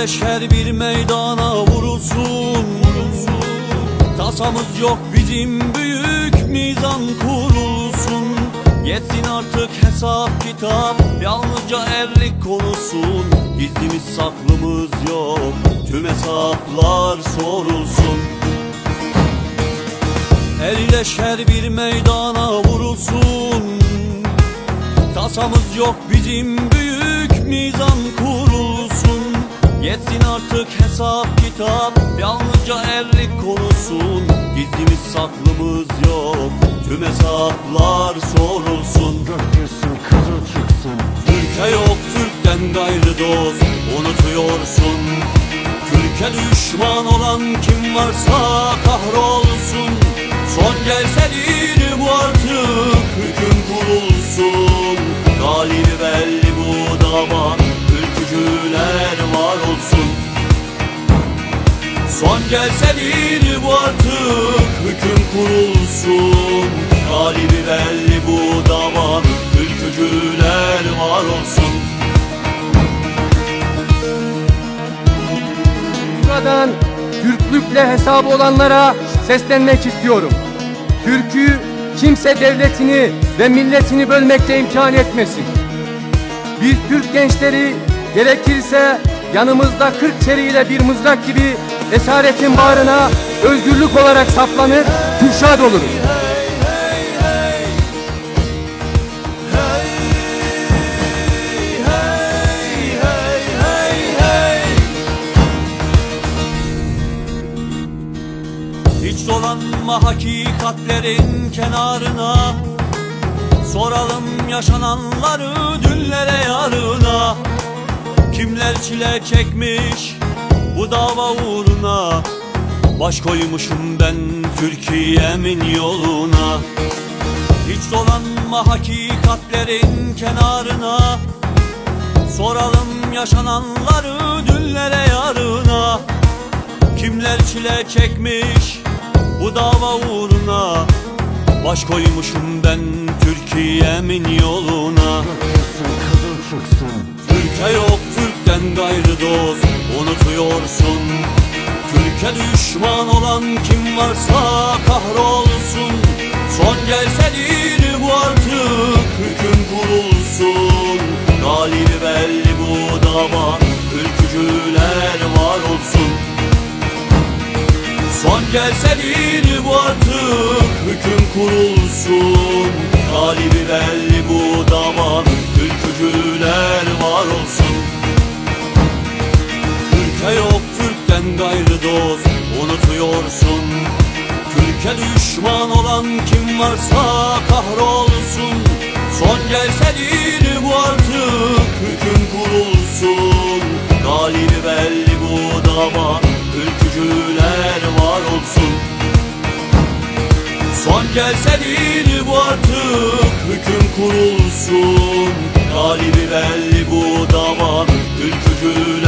leşer bir meydana vurulsun. Tasamız yok bizim büyük mizan kurulsun. Yetsin artık hesap kitap Yalnızca erlik konusun Gizlimiz saklımız yok Tüm hesaplar sorulsun. El leşer bir meydana vurulsun. Tasamız yok bizim büyük mizan kurulsun Yetsin artık hesap kitap Yalnızca erlik konusun. Gizlimiz saklımız yok Tüm hesaplar sorulsun. Dökülsün kızıl çıksın. Türkiye yok Türk'ten gayrı dost Unutuyorsun. Türkiye düşman olan kim varsa kahrolsun Son gelsedir bu artık hüküm kurulsun Galibi belli bu dava Ülkücüler var olsun Buradan Türklükle hesabı olanlara seslenmek istiyorum. Türk'ü kimse devletini ve milletini bölmekle imkan etmesin. Biz Türk gençleri gerekirse yanımızda kırk çeriyle bir mızrak gibi esaretin bağrına özgürlük olarak saplanır, kürşad oluruz. Hiç dolanma hakikatlerin kenarına Soralım yaşananları dünlere yarına Kimler çile çekmiş bu dava uğruna. Baş koymuşum ben Türkiye'min yoluna. Hiç dolanma hakikatlerin kenarına. Soralım yaşananları dünlere yarına. Kimler çile çekmiş bu dava uğruna? Baş koymuşum ben Türkiye'min yoluna. Türkiye yok Türk'ten gayrı dost unutuyorsun. Türkiye düşman olan kim varsa kahrolsun. Son gelsedir bu artık hüküm kurulsun Galibi belli bu dava ülkücüler var olsun. Son gelsedir bu artık hüküm kurulsun. Galibi belli bu varsa kahrolsun. Son gelsedir bu artık hüküm kurulsun. Galibi belli bu dava ülkücüler var olsun. Son gelsedir bu artık hüküm kurulsun. Galibi belli bu dava ülkücüler